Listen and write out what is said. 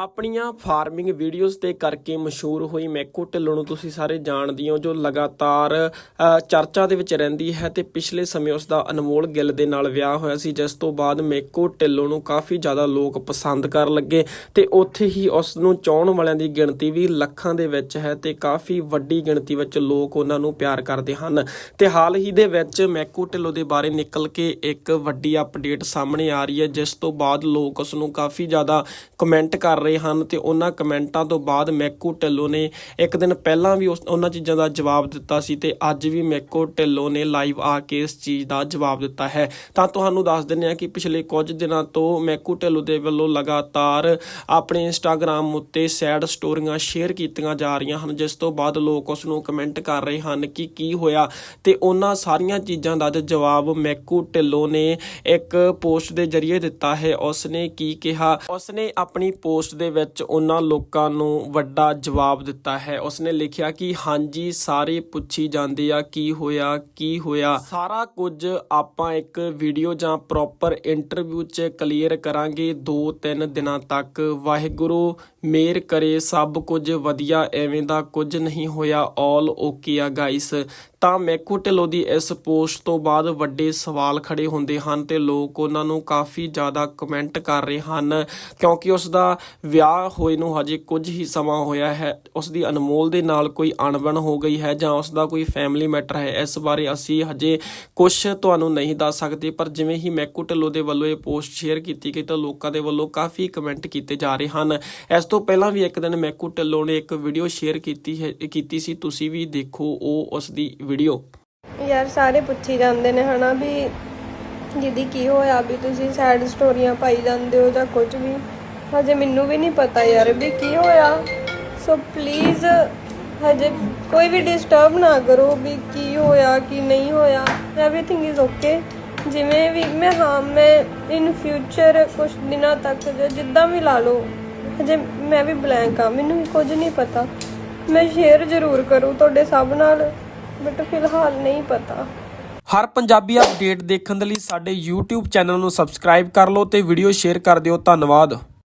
ਆਪਣੀਆਂ farming videos ਤੇ ਕਰਕੇ ਮਸ਼ਹੂਰ ਹੋਈ ਮੈਕੋ ਢਿੱਲੋਂ ਨੂੰ ਤੁਸੀਂ ਸਾਰੇ ਜਾਣਦੇ ਹੋ, ਜੋ ਲਗਾਤਾਰ ਚਰਚਾ ਦੇ ਵਿੱਚ ਰਹਿੰਦੀ ਹੈ ਤੇ ਪਿਛਲੇ ਸਮੇਂ ਉਸ ਦਾ ਅਨਮੋਲ ਗਿੱਲ ਦੇ ਨਾਲ ਵਿਆਹ ਹੋਇਆ ਸੀ, ਜਿਸ ਤੋਂ ਬਾਅਦ ਮੈਕੋ ਢਿੱਲੋਂ ਨੂੰ ਕਾਫੀ ਜ਼ਿਆਦਾ ਲੋਕ ਪਸੰਦ ਕਰਨ ਲੱਗੇ ਤੇ ਉੱਥੇ ਹੀ ਉਸ ਨੂੰ ਚਾਹਣ ਵਾਲਿਆਂ ਦੀ ਗਿਣਤੀ ਵੀ ਲੱਖਾਂ ਦੇ ਵਿੱਚ ਹੈ ਤੇ ਕਾਫੀ ਵੱਡੀ ਗਿਣਤੀ ਵਿੱਚ ਲੋਕ ਉਹਨਾਂ ਨੂੰ ਪਿਆਰ ਕਰਦੇ ਹਨ। ਤੇ ਹਾਲ ਹੀ ਦੇ ਵਿੱਚ ਮੈਕੋ ਢਿੱਲੋਂ ਦੇ ਬਾਰੇ ਨਿਕਲ ਕੇ ਇੱਕ ਵੱਡੀ ਅਪਡੇਟ ਸਾਹਮਣੇ ਆ ਰਹੀ ਹੈ, ਜਿਸ ਤੋਂ ਬਾਅਦ ਲੋਕ ਉਸ ਨੂੰ ਕਾਫੀ ਜ਼ਿਆਦਾ ਕਮੈਂਟ ਕਰ ਰਹੇ ਹਨ ਤੇ ਉਹਨਾਂ ਕਮੈਂਟਾਂ ਤੋਂ ਬਾਅਦ ਮੈਕੂ ਢਿੱਲੋਂ ਨੇ ਇੱਕ ਦਿਨ ਪਹਿਲਾਂ ਵੀ ਉਸ ਉਹਨਾਂ ਚੀਜ਼ਾਂ ਦਾ ਜਵਾਬ ਦਿੱਤਾ ਸੀ ਤੇ ਅੱਜ ਵੀ ਮੈਕੂ ਢਿੱਲੋਂ ਨੇ ਲਾਈਵ ਆ ਕੇ ਇਸ ਚੀਜ਼ ਦਾ ਜਵਾਬ ਦਿੱਤਾ ਹੈ। ਤਾਂ ਤੁਹਾਨੂੰ ਦੱਸ ਦਿੰਦੇ ਹਾਂ ਕਿ ਪਿਛਲੇ ਕੁਝ ਦਿਨਾਂ ਤੋਂ ਮੈਕੂ ਢਿੱਲੋਂ ਦੇ ਵੱਲੋਂ ਲਗਾਤਾਰ ਆਪਣੇ ਇੰਸਟਾਗ੍ਰam ਉੱਤੇ ਸੈਡ ਸਟੋਰੀਆਂ ਸ਼ੇਅਰ ਕੀਤੀਆਂ ਜਾ ਰਹੀਆਂ ਹਨ, ਜਿਸ ਤੋਂ ਬਾਅਦ ਲੋਕ ਉਸ ਨੂੰ ਕਮੈਂਟ ਕਰ ਰਹੇ ਹਨ ਕਿ ਕੀ ਹੋਇਆ ਤੇ ਉਹਨਾਂ ਸਾਰੀਆਂ ਚੀਜ਼ਾਂ ਦਾ ਜਵਾਬ ਮੈਕੂ ਢਿੱਲੋਂ ਨੇ ਇੱਕ ਪੋਸਟ ਦੇ ਜ਼ਰੀਏ ਦਿੱਤਾ ਹੈ। ਉਸਨੇ ਕੀ ਕਿਹਾ? ਉਸਨੇ ਆਪਣੀ ਪੋਸਟ ਦੇ ਵਿੱਚ ਉਹਨਾਂ ਲੋਕਾਂ ਨੂੰ ਵੱਡਾ ਜਵਾਬ ਦਿੱਤਾ ਹੈ। ਉਸਨੇ ਲਿਖਿਆ ਕਿ ਹਾਂਜੀ, ਸਾਰੇ ਪੁੱਛੀ ਜਾਂਦੇ ਆ, ਕੀ ਹੋਇਆ ਕੀ ਹੋਇਆ। ਸਾਰਾ ਕੁਝ ਆਪਾਂ ਇੱਕ ਵੀਡੀਓ ਜਾਂ ਪ੍ਰੋਪਰ ਇੰਟਰਵਿਊ 'ਚ ਕਲੀਅਰ ਕਰਾਂਗੇ 2-3 ਦਿਨਾਂ ਤੱਕ। ਵਾਹਿਗੁਰੂ, ਮੇਰ ਕਰੇ, ਸਭ ਕੁਝ ਵਧੀਆ, ਐਵੇਂ ਦਾ ਕੁਝ ਨਹੀਂ ਹੋਇਆ ਆਲ ਓਕੇ ਆ ਗਾਇਸ ਤਾਂ ਮੈਕੂ ਢਿੱਲੋਂ ਦੀ ਇਸ ਪੋਸਟ ਤੋਂ ਬਾਅਦ ਵੱਡੇ ਸਵਾਲ ਖੜੇ ਹੁੰਦੇ ਹਨ ਤੇ ਲੋਕ ਉਹਨਾਂ ਨੂੰ ਕਾਫੀ ਜ਼ਿਆਦਾ ਕਮੈਂਟ ਕਰ ਰਹੇ ਹਨ, ਕਿਉਂਕਿ ਉਸ ਦਾ ਵਿਆਹ ਹੋਏ ਨੂੰ ਹਜੇ ਕੁਝ ਹੀ ਸਮਾਂ ਹੋਇਆ ਹੈ। ਉਸ ਦੀ ਅਨਮੋਲ ਦੇ ਨਾਲ ਕੋਈ ਅਣਬਣ ਹੋ ਗਈ ਹੈ ਜਾਂ ਉਸ ਦਾ ਕੋਈ ਫੈਮਿਲੀ ਮੈਟਰ ਹੈ, ਇਸ ਬਾਰੇ ਅਸੀਂ ਹਜੇ ਕੁਝ ਤੁਹਾਨੂੰ ਨਹੀਂ ਦੱਸ ਸਕਦੇ, ਪਰ ਜਿਵੇਂ ਹੀ ਮੈਕੂ ਢਿੱਲੋਂ ਦੇ ਵੱਲੋਂ ਇਹ ਪੋਸਟ ਸ਼ੇਅਰ ਕੀਤੀ ਗਈ ਤਾਂ ਲੋਕਾਂ ਦੇ ਵੱਲੋਂ ਕਾਫੀ ਕਮੈਂਟ ਕੀਤੇ ਜਾ ਰਹੇ ਹਨ। ਇਸ ਤੋਂ ਪਹਿਲਾਂ ਵੀ ਇੱਕ ਦਿਨ ਮੈਕੂ ਢਿੱਲੋਂ ਨੇ ਇੱਕ ਵੀਡੀਓ ਸ਼ੇਅਰ ਕੀਤੀ ਹੈ, ਕੀਤੀ ਸੀ, ਤੁਸੀਂ ਵੀ ਦੇਖੋ, ਉਹ ਉਸ ਦੀ ਵੀਡੀਓ? ਯਾਰ ਸਾਰੇ ਪੁੱਛੀ ਜਾਂਦੇ ਨੇ ਹਨਾ ਵੀ ਦੀਦੀ ਕੀ ਹੋਇਆ, ਵੀ ਤੁਸੀਂ ਸੈਡ ਸਟੋਰੀਆਂ ਪਾਈ ਜਾਂਦੇ ਹੋ ਜਾਂ ਕੁਝ ਵੀ। ਹਜੇ ਮੈਨੂੰ ਵੀ ਨਹੀਂ ਪਤਾ ਯਾਰ ਵੀ ਕੀ ਹੋਇਆ। ਸੋ ਪਲੀਜ਼ ਹਜੇ ਕੋਈ ਵੀ ਡਿਸਟਰਬ ਨਾ ਕਰੋ ਵੀ ਕੀ ਹੋਇਆ, ਕੀ ਨਹੀਂ ਹੋਇਆ। ਐਵਰੀਥਿੰਗ ਇਜ਼ ਓਕੇ ਜਿਵੇਂ ਵੀ ਮੈਂ, ਹਾਂ, ਮੈਂ ਇਨ ਫਿਊਚਰ ਕੁਝ ਦਿਨਾਂ ਤੱਕ ਜਿੱਦਾਂ ਵੀ ਲਾ ਲਓ, ਹਜੇ ਮੈਂ ਵੀ ਬਲੈਂਕ ਆ ਮੈਨੂੰ ਕੁਝ ਨਹੀਂ ਪਤਾ। ਮੈਂ ਸ਼ੇਅਰ ਜ਼ਰੂਰ ਕਰੂੰ ਤੁਹਾਡੇ ਸਭ ਨਾਲ। ਬਟ ਫਿਲਹਾਲ ਨਹੀਂ ਪਤਾ। ਹਰ ਪੰਜਾਬੀ ਅਪਡੇਟ ਦੇਖਣ ਦੇ ਲਈ ਸਾਡੇ YouTube ਚੈਨਲ ਨੂੰ ਸਬਸਕ੍ਰਾਈਬ ਕਰ ਲਓ ਤੇ ਵੀਡੀਓ ਸ਼ੇਅਰ ਕਰ ਦਿਓ। ਧੰਨਵਾਦ।